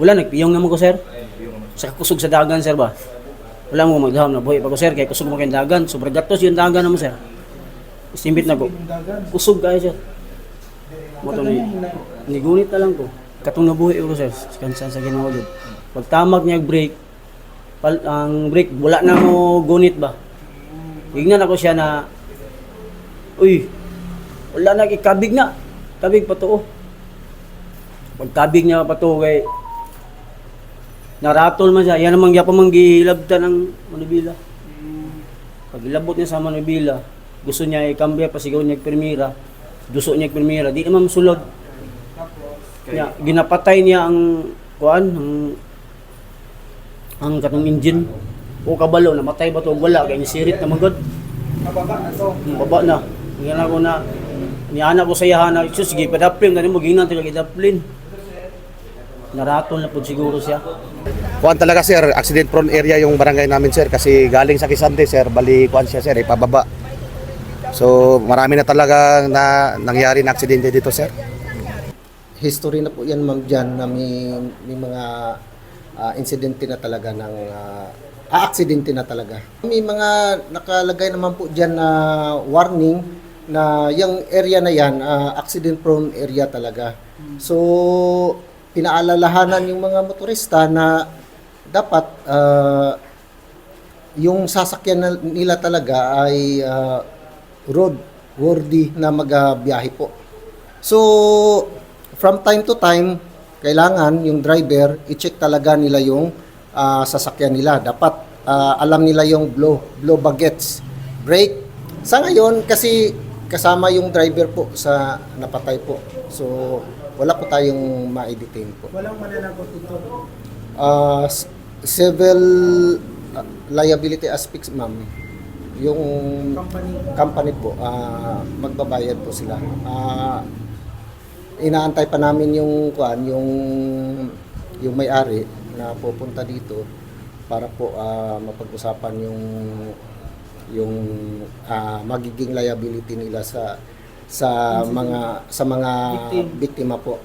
Wala, nagpiyong naman ko, sir. Sa kusog sa dagan, sir ba? Wala mo magham na buhay pa ko, sir. Kaya kusog mo kayong dagan. Sobrang gatos yung dagan naman, sir. Simbit na ko. Kusog kayo, sir. Mo to ni, nigunit na lang ko. Katong nabuhi ko, sir. Kansan sa ginawa. Pag tamag niya break, pal, ang break, wala na mo gunit ba? Tignan ako siya na, uy, wala na, ikabig na. Kabig pa to, oh. Pagkabig niya pa to, kay, naratol man siya. Yan naman gyapon man gilabta ng Manubila. Pag ilabot niya sa Manubila, gusto niya ikambya pa sigaw niya permira. Duso niya permira, di naman sulod. Niya, ginapatay niya ang kuan, ang ang katong engine. O kabalo, namatay ba to? Wala, kaya nisirit na magod. Mababa na to. Ang baba na. Ngayon ako na, niana ko sa yahan na, "Sus, sige, padaplin, ganun mo, ginan talaga idaplin. Naratol na po siguro siya. Kuan talaga sir, accident prone area yung barangay namin sir kasi galing sa Kisante sir, bali kuan siya sir, ipababa. So marami na talaga na nangyari na aksidente dito sir. history na po yan ma'am dyan na may, may mga ah, insidente na talaga ng uh, aksidente na talaga. May mga nakalagay naman po dyan na warning na yung area na yan, ah, accident prone area talaga. So, pinaalalahanan yung mga motorista na dapat ah, yung sasakyan nila talaga ay ah, road worthy na magbiyahe po. So, from time to time, kailangan yung driver, i-check talaga nila yung ah, sasakyan nila. Dapat ah, alam nila yung blow, blow bagets, brake. Sa ngayon, kasi kasama yung driver po sa napatay po. So, wala po tayong ma-detain po. Walang mananagot dito. Uh, civil uh, liability aspects, ma'am. Yung Company. company po, ah, magbabayad po sila. Ah, inaantay pa namin yung kuan, yung yung may-ari na pupunta dito para po ah, mapag-usapan yung yung ah, magiging liability nila sa sa mga sa mga biktima po.